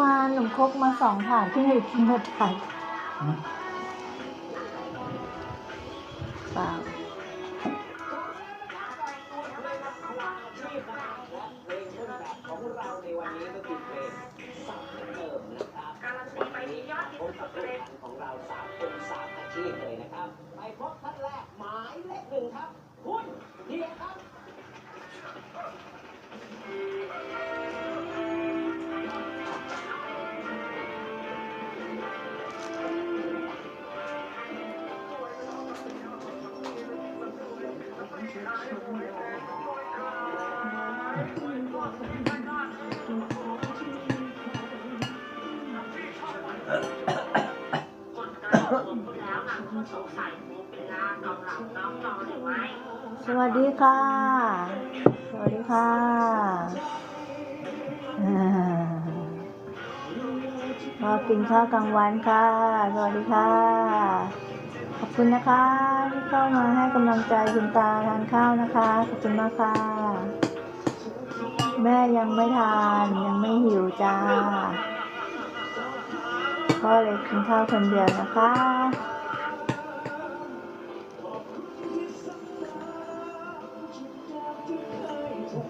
มาหนุ่มครกมาสองถาดที่หนกินหมดถาดเปล่าของเราในวันนี้ก็คือเพลงสับเติมนะครับวันนี้พบกับผู้แข่งขันของเราสามคนสามอาชีพเลยนะครับ ไปพบท่านแรกหมายเลขหนึ่งครับ คุณเฮียครับ สวัสดีค่ะ สวัสดีค่ะอ่ามากินข้าวกลางวันค่ะ สวัสดีค่ะ ขอบคุณนะคะที่เข้ามาให้กำลังใจคุณตาทานข้าวนะคะ ขอบคุณมากค่ะ แม่ยังไม่ทานยังไม่หิวจ้า ก็เลยกินข้าวคนเดียวนะคะ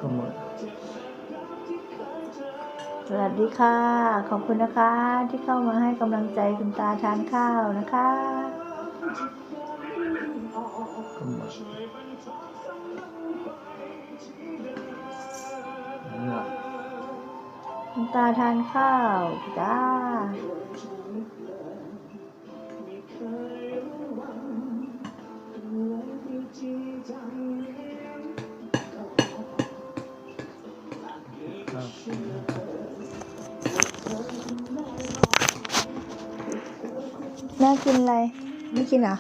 ก็หมดสวัสดีค่ะ ขอบคุณนะคะที่เข้ามาให้กำลังใจคุณตาทานข้าวนะคะ ตาทานข้าวจ้าน่ากินอะไร ไม่กินเหรอ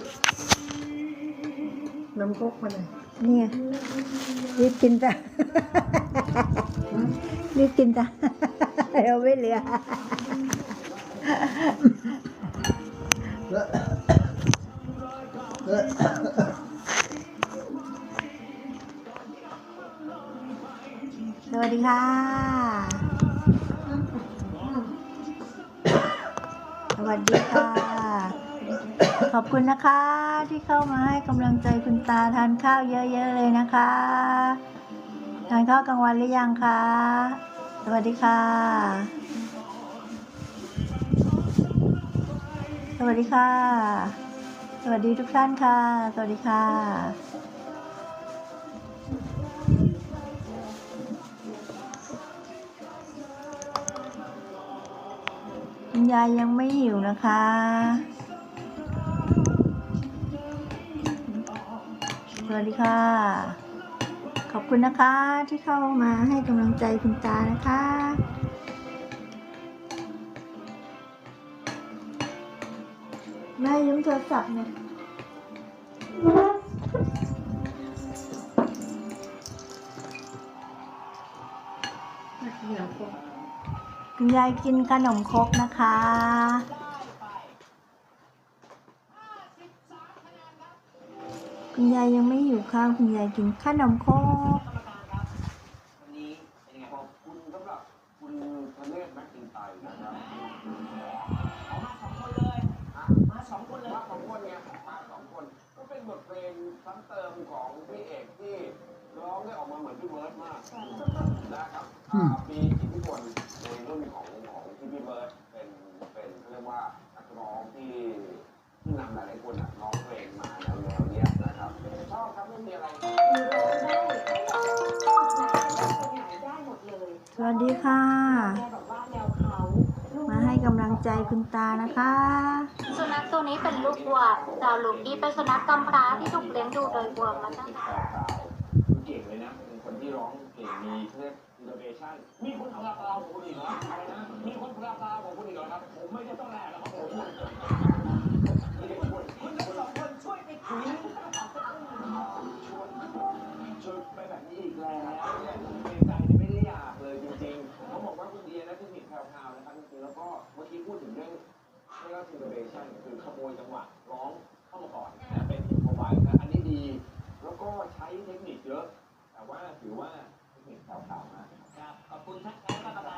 น้ำคกมาเลยนี่ไงรีบกินจ้ะ รีบกินจ้ะเดี๋ยวไม่เหลือ สวัสดีค่ะ สวัสดีค่ะ ขอบคุณนะคะ ที่เข้ามาให้กำลังใจคุณตาทานข้าวเยอะ ๆ เลยนะคะ ทานข้าวกลางวันหรือยังคะ สวัสดีค่ะ สวัสดีค่ะ สวัสดีทุกท่านค่ะ สวัสดีค่ะคุณยายยังไม่หิวนะคะ สวัสดีค่ะ ขอบคุณนะคะที่เข้ามาให้กำลังใจคุณตานะคะแม่ยืมโทรศัพท์เนี่อยคุณยายกินขนมครกนะคะ คุณยายยังไม่หิวข้าวคุณยายกินขนมครกวันนี้เป็นยังไงขอบคุณสำหรับคุณธเนศแม็กอินไตร์นะครับมาสองคนเลยมาสองคนเลยมาสองคนเนี่ยมาสองคน ก็เป็นบทเพลงซ้ำเติมของพี่เอกที่ร้องได้ออกมาเหมือนพี่เบิร์ดมากนะครับอ่ามีอิทธิพลในรุ่นของของที่พี่เบิร์ดเป็นเป็นเขาเรียกว่านักร้องที่ที่นำหลายๆคนอะร้องเพลงมา วัสดีค่ะ มาให้กำลังใจคุณตานะคะ สุนัขตัวนี้เป็นลูกวัวดาวลูกดีเป็นสุนัขกำพร้าที่ถูกเลี้ยงดูโดยวัวมาตั้งแต่ข่าวเก่งเลยนะเป็นคนที่ร้องเก่งมีเรียกอินโนเวชั่นมีคนพลาพลาของคุณอีกเหรออะไรนะมีคนพลาพลาของคุณอีกเหรอครับผมไม่ได้ต้องแลกนะครับผมคุณทั้งสองคนช่วยไปคุยชวนชวนไปแบบนี้อีกแล้ว เนี่ยเป็นใจที่ไม่ได้อยากเลยจริงๆเขาบอกว่าคุณเดียนะเทคนิคแพรวๆนะครับจริงๆแล้วก็เมื่อกี้พูดถึงเรื่องเรียกว่าอินโนเบชั่นคือขโมยจังหวะร้องเข้ามาก่อนนะเป็นอินโฟไวส์นะอันนี้ดี แล้วก็ใช้เทคนิคเยอะ แต่ว่าถือว่าเทคนิคแพรวๆมาก ครับ ขอบคุณท่าน